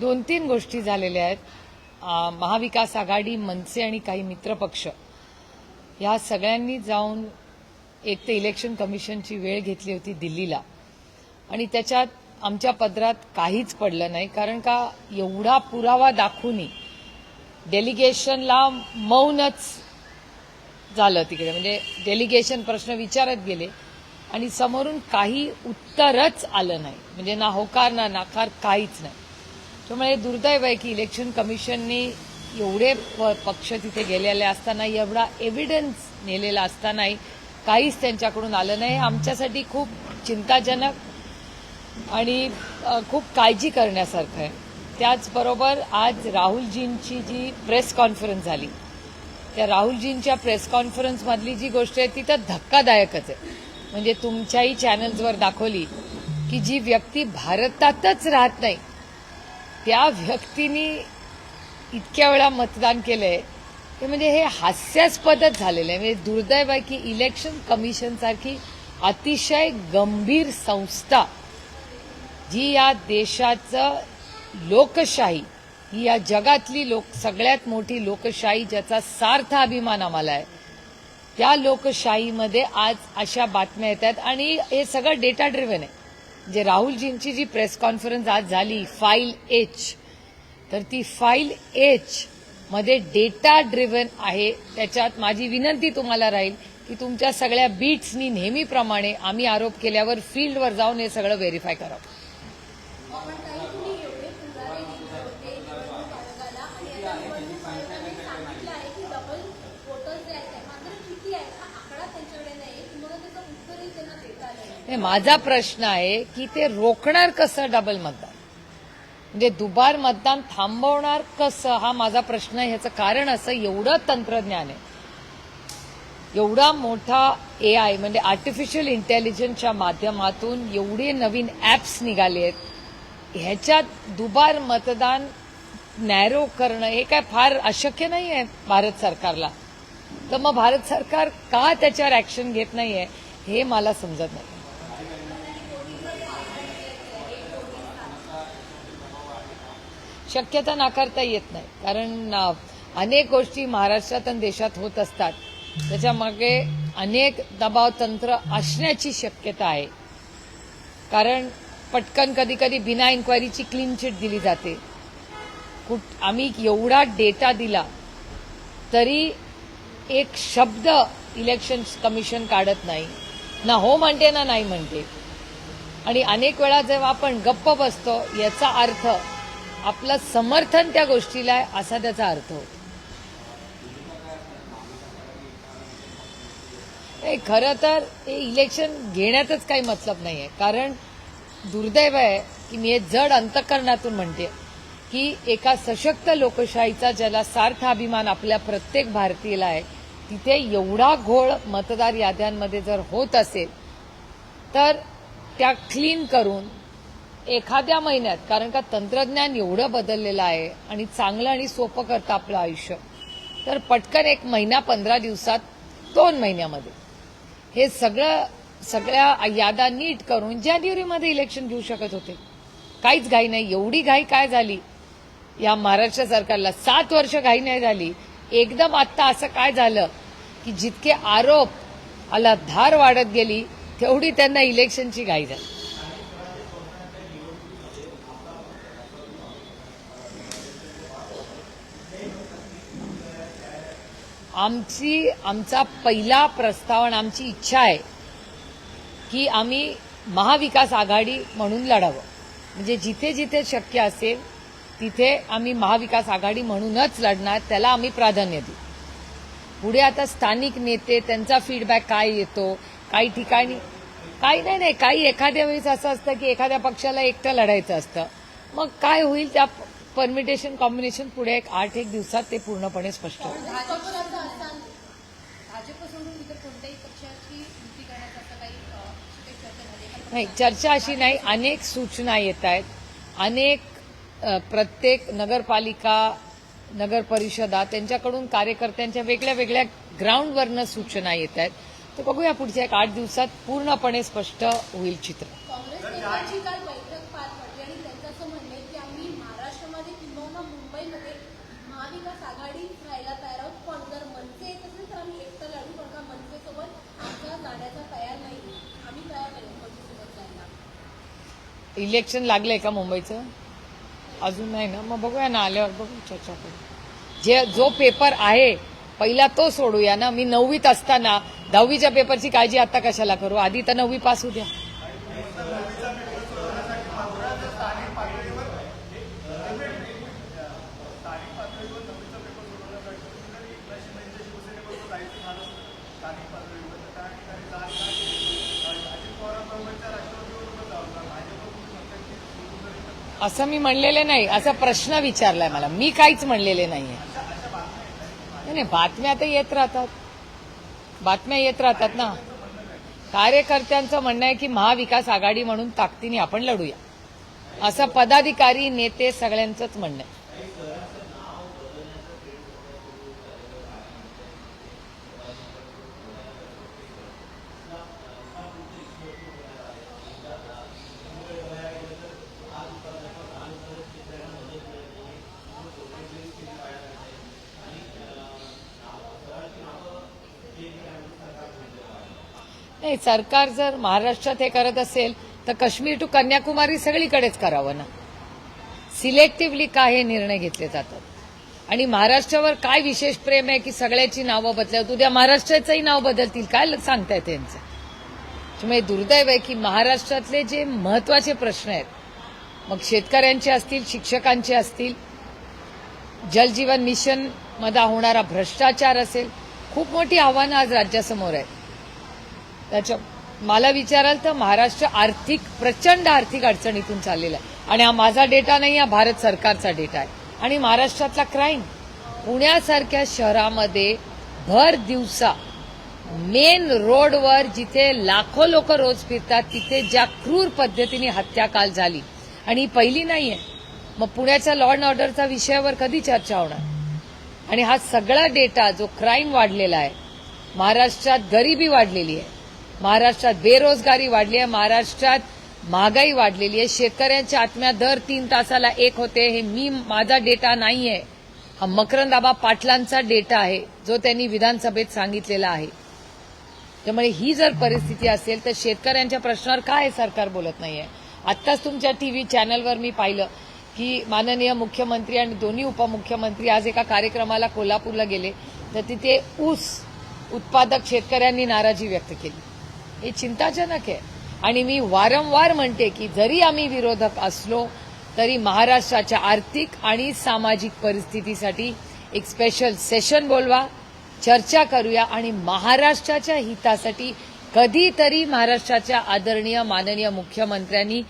दोन तीन गोष्टी झालेल्या आहेत. महाविकास आघाडी मनसे आणि काही मित्रपक्ष ह्या सगळ्यांनी जाऊन एक ते इलेक्शन कमिशनची वेळ घेतली होती दिल्लीला. आणि त्याच्यात आमच्या पदरात काहीच पडलं नाही. कारण का एवढा पुरावा दाखवूनही डेलिगेशनला मौनच झालं तिकडे. म्हणजे डेलिगेशन प्रश्न विचारत गेले. आणि समोरून काही उत्तरच आलं नाही. म्हणजे ना होकार ना नाकार काहीच नाही. त्यामुळे दुर्दैव आहे की इलेक्शन कमिशननी एवढे प- पक्ष तिथे गेलेले असताना एवढा एव्हिडन्स नेलेला असतानाही काहीच त्यांच्याकडून आलं नाही. आमच्यासाठी खूप चिंताजनक आणि खूप काळजी करण्यासारखं आहे. त्याचबरोबर आज राहुलजींची जी प्रेस कॉन्फरन्स झाली त्या राहुलजींच्या प्रेस कॉन्फरन्समधली जी गोष्ट आहे ती तर धक्कादायकच आहे. म्हणजे तुमच्याही चॅनल्सवर दाखवली की जी व्यक्ती भारतातच राहत नाही त्या व्यक्तीने इतक्या वेळा मतदान केलंय. ते म्हणजे हे हास्यास्पदच झालेलं आहे म्हणजे दुर्दैव आहे की इलेक्शन कमिशन सारखी अतिशय गंभीर संस्था जी या देशाचं लोकशाही ही या जगातली लोक सगळ्यात मोठी लोकशाही ज्याचा सार्थ अभिमान आम्हाला आहे त्या लोकशाहीमध्ये आज अशा बातम्या येतात. आणि हे सगळं डेटा ड्रिव्हन आहे. जे राहुलजींची जी प्रेस कॉन्फरन्स आज झाली फाईल एच तर ती फाईल एच मध्ये डेटा ड्रिव्हन आहे. त्याच्यात माझी विनंती तुम्हाला राहील की तुमच्या सगळ्या बीट्सनी नेहमीप्रमाणे आम्ही आरोप केल्यावर फील्डवर जाऊन हे सगळं व्हेरीफाय करावं माझा प्रश्न आहे की ते रोखणार कसं डबल मतदान? म्हणजे दुबार मतदान थांबवणार कसं? हा माझा प्रश्न आहे. ह्याचं कारण असं एवढं तंत्रज्ञान आहे. एवढा मोठा ए आय म्हणजे आर्टिफिशियल इंटेलिजन्सच्या माध्यमातून एवढे नवीन ऍप्स निघाले आहेत. ह्याच्यात दुबार मतदान नॅरो करणं हे काय फार अशक्य नाही आहे भारत सरकारला. तर मग भारत सरकार का त्याच्यावर ऍक्शन घेत नाहीये हे मला समजत नाही. शक्यता नाकारता येत नाही. कारण अनेक गोष्टी महाराष्ट्रात आणि देशात होत असतात. त्याच्यामागे अनेक दबाव तंत्र असण्याची शक्यता आहे. कारण पटकन कधी कधी बिना इन्क्वायरीची क्लीन चिट दिली जाते. कुठ आम्ही एवढा डेटा दिला तरी एक शब्द इलेक्शन कमिशन काढत नाही. ना हो म्हणते ना नाही म्हणते. आणि अनेक वेळा जेव्हा आपण गप्प बसतो याचा अर्थ आपलं समर्थन त्या गोष्टीला आहे असा त्याचा अर्थ होतो. खरं तर हे इलेक्शन घेण्यातच काही मतलब नाही आहे कारण दुर्दैव आहे की मी हे जड अंतकरणातून म्हणते. की एका सशक्त लोकशाहीचा ज्याला सार्थ अभिमान आपल्या प्रत्येक भारतीयाला आहे तिथे एवढा घोळ मतदार याद्यांमध्ये जर होत असेल तर त्या क्लीन करून एखाद्या महिन्यात कारण का तंत्रज्ञान एवढं बदललेलं आहे आणि चांगलं आणि सोपं करतं आपलं आयुष्य तर पटकन एक महिना पंधरा दिवसात दोन महिन्यामध्ये. हे सगळं सगळ्या यादा नीट करून जानेवारीमध्ये इलेक्शन घेऊ शकत होते. काहीच घाई नाही. एवढी घाई काय झाली? या महाराष्ट्र सरकारला सात वर्ष घाई नाही झाली. एकदम आत्ता असं काय झालं की जितके आरोप आला धार वाढत गेली तेवढी त्यांना इलेक्शनची घाई झाली. आमची आमचा पहिला प्रस्ताव आणि आमची इच्छा आहे की आम्ही महाविकास आघाडी म्हणून लढावं. म्हणजे जिथे जिथे शक्य असेल तिथे आम्ही महाविकास आघाडी म्हणूनच लढणार त्याला आम्ही प्राधान्य देऊ. पुढे आता स्थानिक नेते त्यांचा फीडबॅक काय येतो काही ठिकाणी काही नाही नाही काही एखाद्या वेळेस असं असतं की एखाद्या पक्षाला एकटं लढायचं असतं. मग काय होईल त्या परमिटेशन कॉम्बिनेशन पुढे एक आठ एक दिवसात ते पूर्णपणे स्पष्ट होईल? नाही चर्चा अशी नाही. अनेक सूचना येत आहेत. अनेक प्रत्येक नगरपालिका नगर परिषदा त्यांच्याकडून कार्यकर्त्यांच्या वेगळ्या वेगळ्या ग्राउंडवरनं सूचना येत आहेत. तर बघूया पुढच्या एक आठ दिवसात पूर्णपणे स्पष्ट होईल चित्र. इलेक्शन लागलंय का मुंबईचं? अजून नाही ना. मग बघूया ना आल्यावर बघू चर्चा करू. जे जो पेपर आहे पहिला तो सोडूया ना. मी नववीत असताना दहावीच्या पेपरची काळजी आता कशाला करू? आधी तर नववी पास होऊ द्या. असं मी म्हणलेले नाही. असा प्रश्न विचारलाय मला. मी काहीच म्हणलेले नाहीये. नाही नाही, बातम्या तर येत राहतात. बातम्या येत राहतात ना. कार्यकर्त्यांचं म्हणणं आहे की महाविकास आघाडी म्हणून ताकदीने आपण लढूया. असं पदाधिकारी नेते सगळ्यांचंच म्हणणं आहे. सरकार जर महाराष्ट्रात हे करत असेल तर काश्मीर टू कन्याकुमारी सगळीकडेच करावं ना. सिलेक्टिव्हली का हे निर्णय घेतले जातात? आणि महाराष्ट्रावर काय विशेष प्रेम आहे की सगळ्याची नावं बदलत उद्या महाराष्ट्राचंही नाव बदलतील काय सांगताय त्यांचं त्यामुळे दुर्दैव आहे की महाराष्ट्रातले जे महत्त्वाचे प्रश्न आहेत मग शेतकऱ्यांचे असतील शिक्षकांचे असतील जलजीवन मिशनमध्ये होणारा भ्रष्टाचार असेल खूप मोठी आव्हानं आज राज्यासमोर आहेत. त्याच्या मला विचाराल तर महाराष्ट्र आर्थिक प्रचंड आर्थिक अडचणीतून चाललेला आहे. आणि हा माझा डेटा नाही हा भारत सरकारचा डेटा आहे. आणि महाराष्ट्रातला क्राईम पुण्यासारख्या शहरामध्ये भर दिवसा मेन रोडवर जिथे लाखो लोक रोज फिरतात तिथे ज्या क्रूर पद्धतीने हत्या काल झाली. आणि ही पहिली नाहीये. मग पुण्याच्या लॉ अँड ऑर्डरचा विषयावर कधी चर्चा होणार? आणि हा सगळा डेटा जो क्राईम वाढलेला आहे महाराष्ट्रात गरिबी वाढलेली आहे. महाराष्ट्रात बेरोजगारी वाढली आहे महाराष्ट्रात महागाई वाढलेली आहे. शेतकऱ्यांच्या आत्म्या दर तीन तासाला एक होते हे मी माझा डेटा नाही आहे हा मकरंदाबा पाटलांचा डेटा आहे जो त्यांनी विधानसभेत सांगितलेला आहे. त्यामुळे ही जर परिस्थिती असेल तर शेतकऱ्यांच्या प्रश्नावर काय सरकार बोलत नाहीये? आत्ताच तुमच्या टीव्ही चॅनलवर मी पाहिलं की माननीय मुख्यमंत्री आणि दोन्ही उपमुख्यमंत्री आज एका कार्यक्रमाला कोल्हापूरला गेले. तर तिथे ऊस उत्पादक शेतकऱ्यांनी नाराजी व्यक्त केली. हे चिंताजनक आहे. आणि मी वारंवार म्हणते की जरी आम्ही विरोधक असलो तरी महाराष्ट्राच्या आर्थिक आणि सामाजिक परिस्थितीसाठी एक स्पेशल सेशन बोलवा चर्चा करूया आणि महाराष्ट्राच्या हितासाठी कधीतरी महाराष्ट्राच्या आदरणीय माननीय मुख्यमंत्र्यांनी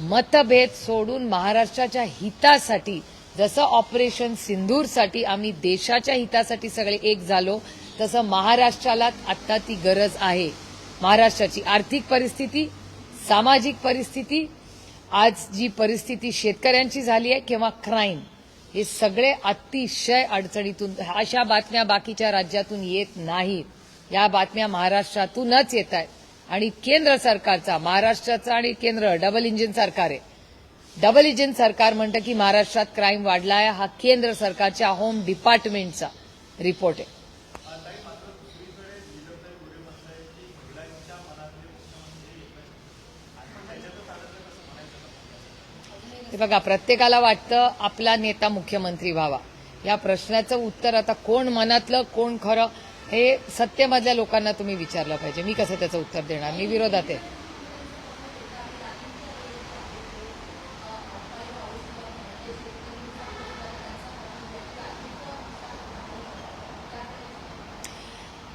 मतभेद सोडून महाराष्ट्राच्या हितासाठी जसं ऑपरेशन सिंधूरसाठी आम्ही देशाच्या हितासाठी सगळे एक झालो तसं महाराष्ट्राला आता ती गरज आहे. महाराष्ट्राची आर्थिक परिस्थिती सामाजिक परिस्थिती आज जी परिस्थिती शेतकऱ्यांची झाली आहे किंवा क्राईम हे सगळे अतिशय अडचणीतून अशा बातम्या बाकीच्या राज्यातून येत नाहीत. या बातम्या महाराष्ट्रातूनच येत आहेत. आणि केंद्र सरकारचा महाराष्ट्राचा आणि केंद्र डबल इंजिन सरकार आहे. डबल इंजिन सरकार म्हणतं की महाराष्ट्रात क्राईम वाढला आहे हा केंद्र सरकारच्या होम डिपार्टमेंटचा रिपोर्ट आहे. हे बघा प्रत्येकाला वाटतं आपला नेता मुख्यमंत्री व्हावा. या प्रश्नाचं उत्तर आता कोण मनातलं कोण खरं हे सत्तेमधल्या लोकांना तुम्ही विचारलं पाहिजे. मी कसं त्याचं उत्तर देणार? मी विरोधात आहे.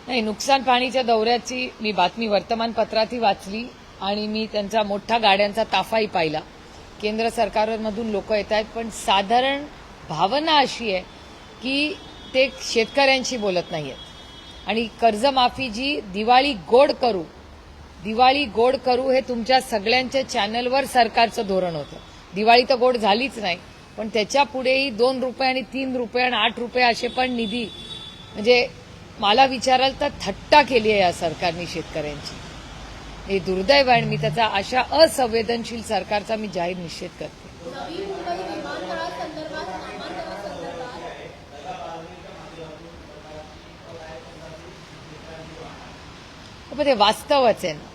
नाही नुकसान पाणीच्या दौऱ्याची मी बातमी वर्तमानपत्रातही वाचली आणि मी त्यांचा मोठा गाड्यांचा ताफाही पाहिला. केंद्र सरकारमधून लोक येत आहेत पण साधारण भावना अशी आहे की ते शेतकऱ्यांशी बोलत नाही आहेत आणि कर्जमाफी जी दिवाळी गोड करू दिवाळी गोड करू हे तुमच्या सगळ्यांच्या चॅनलवर सरकारचं धोरण होतं. दिवाळी तर गोड झालीच नाही पण त्याच्या पुढेही दोन रुपये आणि तीन रुपये आणि आठ रुपये असे पण निधी म्हणजे मला विचाराल तर थट्टा केली आहे या सरकारने शेतकऱ्यांची. हे दुर्दैव आणि मी त्याचा अशा असंवेदनशील सरकारचा मी जाहीर निषेध करते. ते वास्तवच आहे ना.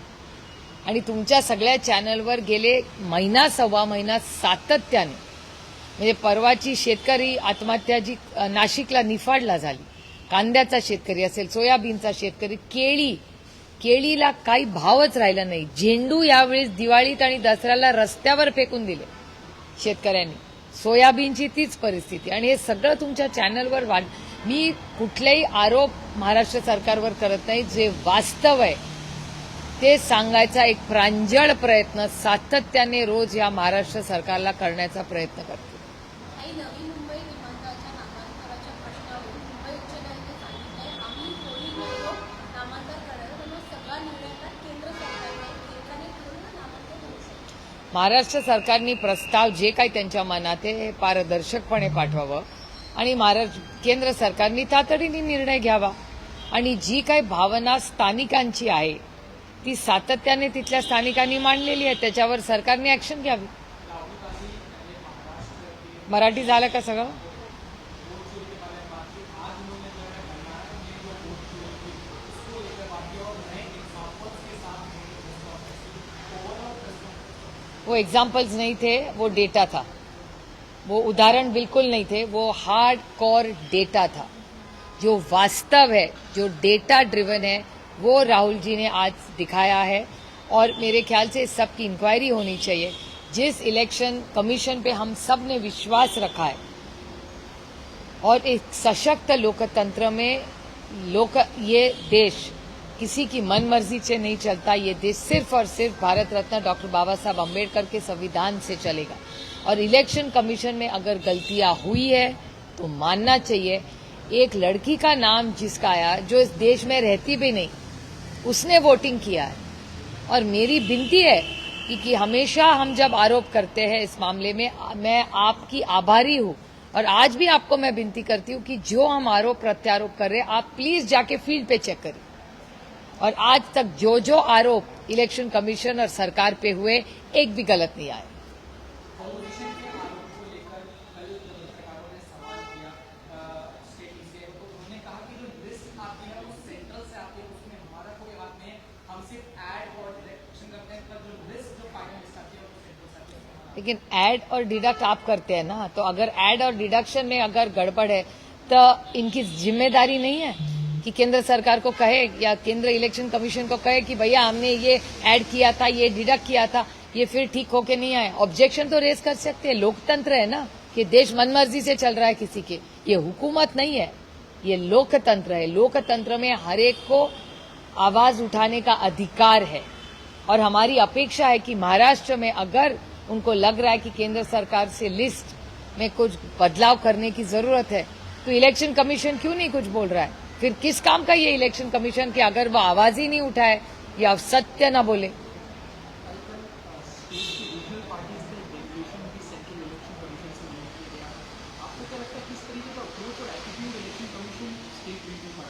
आणि तुमच्या सगळ्या चॅनलवर गेले महिना सव्वा महिना सातत्याने म्हणजे परवाची शेतकरी आत्महत्या जी नाशिकला निफाडला झाली कांद्याचा शेतकरी असेल सोयाबीनचा शेतकरी केळी केळीला काही भावच राहिला नाही. झेंडू यावेळेस दिवाळीत आणि दसऱ्याला रस्त्यावर फेकून दिले. शेतकऱ्यांनी. सोयाबीनची तीच परिस्थिती. आणि हे सगळं तुमच्या चॅनलवर वाढ मी कुठलेही आरोप महाराष्ट्र सरकारवर करत नाही. जे वास्तव आहे ते सांगायचा एक प्रांजळ प्रयत्न सातत्याने रोज या महाराष्ट्र सरकारला करण्याचा प्रयत्न करतो काही नवी मुंबई विमानतळाच्या नामांतराच्या प्रश्नावरून मुंबई उच्च न्यायालयाने सांगितलंय आम्ही कोणी नको नामांतर करणार त्यामुळे सगळा निर्णय आता केंद्र सरकारने केंद्राने ठरवून नामांतर करू शकतो महाराष्ट्र सरकारने प्रस्ताव जे काही त्यांच्या मनात आहे हे पारदर्शकपणे पाठवावं. आणि महाराष्ट्र केंद्र सरकारने तातडीने निर्णय घ्यावा. आणि जी काही भावना स्थानिकांची आहे ती सातत्याने तिथल्या स्थानिकांनी मांडलेली आहे त्याच्यावर सरकारने ॲक्शन घ्यावी. मराठी झालं का सगळं? वो एग्जाम्पल्स नहीं थे, वो डेटा था। वो उदाहरण बिल्कुल नहीं थे, वो हार्ड कोर डेटा था। जो वास्तव है, जो डेटा ड्रिवन है, वो राहुल जी ने आज दिखाया है। और मेरे ख्याल से इस इंक्वायरी होनी चाहिए। जिस इलेक्शन कमीशन पे हम सबने विश्वास रखा है, और एक सशक्त लोकतंत्र में लोक, ये देश किसी की मन मर्ज़ी से नहीं चलता ये देश। सिर्फ़ और सिर्फ़ भारत रत्न डॉक्टर बाबा साहब अंबेडकर के संविधान से चलेगा। और इलेक्शन कमीशन में अगर गलतियाँ हुई है तो मानना चाहिए एक लड़की का नाम जिसका आया जो इस देश में रहती भी नहीं उसने वोटिंग किया है। और मेरी विनती है कि, कि हमेशा हम जब आरोप करते हैं इस मामले में मैं आपकी आभारी हूँ। और आज भी आपको मैं विनती करती हूँ कि जो हम आरोप प्रत्यारोप कर रहे हैं आप प्लीज़ जाके फ़ील्ड पे चेक करें। और आज तक जो जो आरोप इलेक्शन कमीशन और सरकार पे हुए, एक भी गलत नहीं आए लेकिन ऐड और डिडक्ट आप करते हैं ना तो अगर ऐड और डिडक्शन में अगर गड़बड़ है तो इनकी ज़िम्मेदारी नहीं है। कि केंद्र सरकार को कहे या केंद्र इलेक्शन कमीशन को कहे कि भैया, हमने ये ऐड किया था, ये डिडक्ट किया था, ये फिर ठीक होके नहीं आए। ऑब्जेक्शन तो रेज कर सकते हैं। लोकतंत्र है ना कि देश मनमर्जी से चल रहा है किसी के। ये हुकूमत नहीं है। ये लोकतंत्र है। लोकतंत्र में हर एक को आवाज़ उठाने का अधिकार है। और हमारी अपेक्षा है कि महाराष्ट्र में अगर उनको लग रहा है कि केंद्र सरकार से लिस्ट में कुछ बदलाव करने की ज़रूरत है तो इलेक्शन कमीशन क्यों नहीं कुछ बोल रहा है? फिर किस काम का ये इलेक्शन कमीशन कि अगर वो आवाज़ ही नहीं उठाए या सत्य न बोले?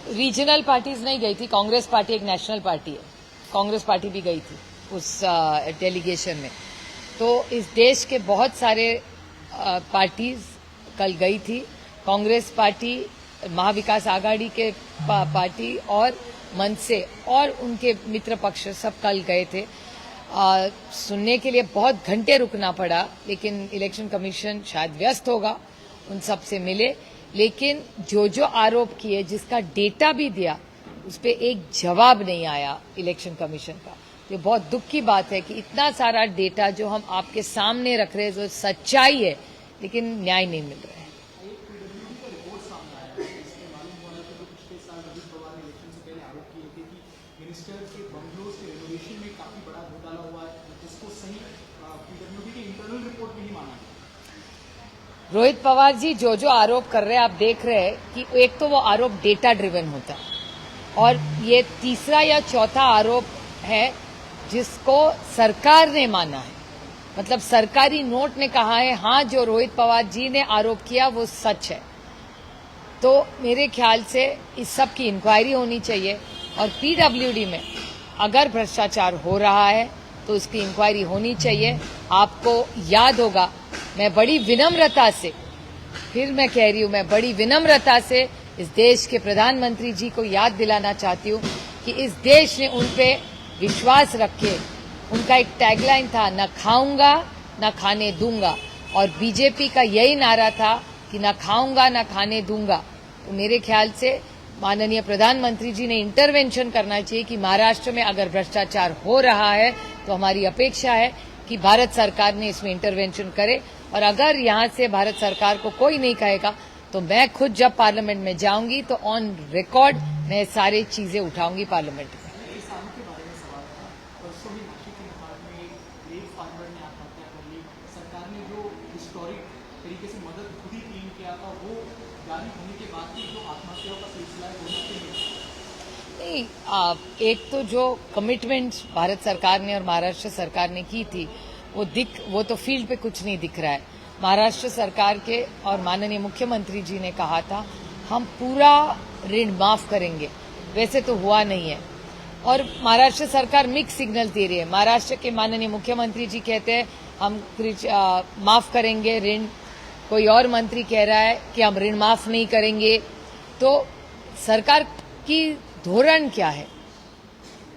रीजनल पार्टीज़ नहीं गई थी, कांग्रेस पार्टी एक नेशनल पार्टी है। कांग्रेस पार्टी भी गई थी उस डेलीगेशन में। तो इस देश के बहुत सारे पार्टीज़ कल गई थी। कांग्रेस पार्टी महाविकास आघाड़ी के पा, पार्टी और मनसे और उनके मित्र पक्ष सब कल गए थे। आ, सुनने के लिए बहुत घंटे रुकना पड़ा लेकिन इलेक्शन कमीशन शायद व्यस्त होगा उन सबसे मिले। लेकिन जो जो आरोप किए जिसका डेटा भी दिया उस पर एक जवाब नहीं आया इलेक्शन कमीशन का। ये बहुत दुख की बात है कि इतना सारा डेटा जो हम आपके सामने रख रहे हैं जो सच्चाई है लेकिन न्याय नहीं मिल रहा। बंगलोज के रेनोवेशन में काफ़ी बड़ा घोटाला हुआ है, जिसको सही पीडब्ल्यूडी के इंटरनल रिपोर्ट में ही माना रोहित पवार जी जो जो आरोप कर रहे हैं, आप देख रहे हैं कि एक तो वो आरोप डेटा ड्रिवन होता है, और ये तीसरा या चौथा आरोप है जिसको सरकार ने माना है। मतलब सरकारी नोट ने कहा है हाँ जो रोहित पवार जी ने आरोप किया, वो सच है। तो मेरे ख्याल से इस सब की इंक्वायरी होनी चाहिए, और पीडब्ल्यूडी में अगर भ्रष्टाचार हो रहा है तो उसकी इंक्वायरी होनी चाहिए। आपको याद होगा, मैं बड़ी विनम्रता से, फिर मैं कह रही हूँ, मैं बड़ी विनम्रता से इस देश के प्रधानमंत्री जी को याद दिलाना चाहती हूँ कि इस देश ने उन पे विश्वास रखे। उनका एक टैगलाइन था, न खाऊँगा, न खाने दूँगा। और बीजेपी का यही नारा था कि न खाऊँगा, न खाने दूँगा। तो मेरे ख्याल से माननीय प्रधानमंत्री जी ने इंटरवेंशन करना चाहिए कि महाराष्ट्र में अगर भ्रष्टाचार हो रहा है तो हमारी अपेक्षा है कि भारत सरकार ने इसमें इंटरवेंशन करे। और अगर यहाँ से भारत सरकार को कोई नहीं कहेगा तो मैं खुद जब पार्लियामेंट में जाऊँगी तो ऑन रिकॉर्ड मैं सारी चीज़ें उठाऊँगी पार्लियामेंट में किसानों के बारे में सवाल था परसों ही नासिक के नपाड़ में एक एक फार्मर ने आत्महत्या कर ली सरकार ने जो हिस्टोरिक तरीके से मदद खुद ही टीम किया था वो जारी होने के बाद भी जो आत्महत्याओं का सिलसिला है वो नहीं है नहीं आ, एक तो जो कमिटमेंट भारत सरकार ने और महाराष्ट्र सरकार ने की थी वो दिख वो तो फ़ील्ड पे कुछ नहीं दिख रहा है। महाराष्ट्र सरकार के और माननीय मुख्यमंत्री जी ने कहा था हम पूरा ऋण माफ़ करेंगे। वैसे तो हुआ नहीं है। और महाराष्ट्र सरकार मिक्स सिग्नल दे रही है। महाराष्ट्र के माननीय मुख्यमंत्री जी कहते हैं हम माफ़ करेंगे ऋण। कोई और मंत्री कह रहा है कि हम ऋण माफ़ नहीं करेंगे। तो सरकार की धोरण क्या है?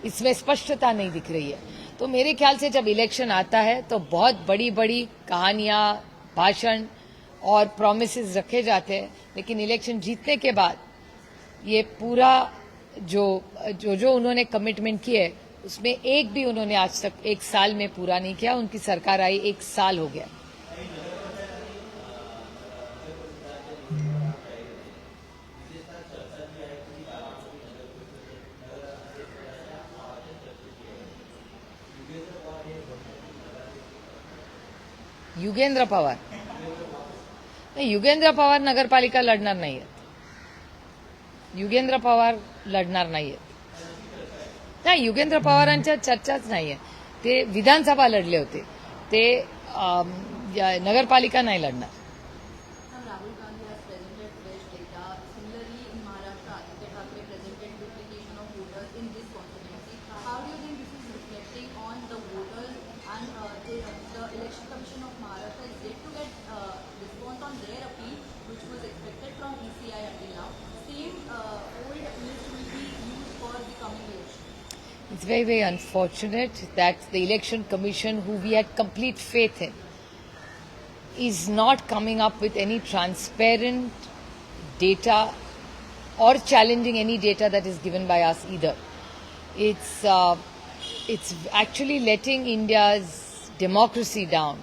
इसमें स्पष्टता नहीं दिख रही है। तो मेरे ख्याल से जब इलेक्शन आता है तो बहुत बड़ी बड़ी कहानियाँ, भाषण और प्रोमिस रखे जाते हैं। लेकिन इलेक्शन जीतने के बाद ये पूरा जो जो जो उन्होंने कमिटमेंट किए उसमें एक भी उन्होंने आज तक एक साल में पूरा नहीं किया। उनकी सरकार आई, एक साल हो गया। युगेंद्र पवार. नाही युगेंद्र पवार नगरपालिका लढणार नाहीयेत युगेंद्र पवार लढणार नाहीयेत नाही युगेंद्र पवारांच्या चर्चाच नाहीये. ते विधानसभा लढले होते. ते नगरपालिका नाही लढणार. Very, very unfortunate that the Election Commission, who we had complete faith in, is not coming up with any transparent data or challenging any data that is given by us either. It's, uh, it's actually letting India's democracy down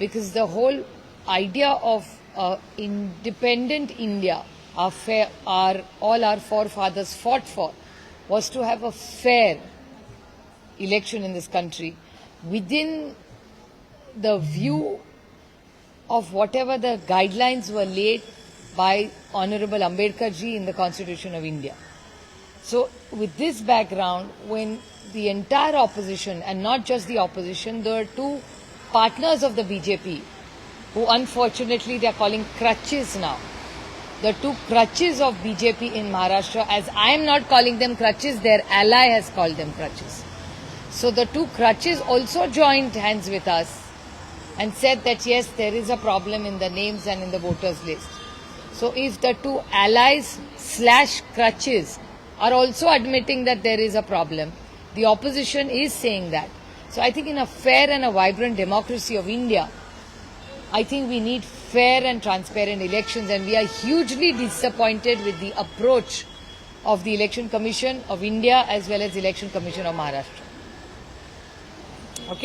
because the whole idea of uh, independent India, our fair, our, all our forefathers fought for, was to have a fair election in this country within the view of whatever the guidelines were laid by Honorable Ambedkar ji in the Constitution of India. So, with this background, when the entire opposition, and not just the opposition, there are two partners of the BJP who unfortunately they are calling crutches now. The two crutches of BJP in Maharashtra, as I am not calling them crutches, their ally has called them crutches. So the two crutches also joined hands with us and said that yes, there is a problem in the names and in the voters list. So if the two allies slash crutches are also admitting that there is a problem, the opposition is saying that. So I think in a fair and a vibrant democracy of India, I think we need fair and transparent elections, and we are hugely disappointed with the approach of the Election Commission of India as well as the Election Commission of Maharashtra.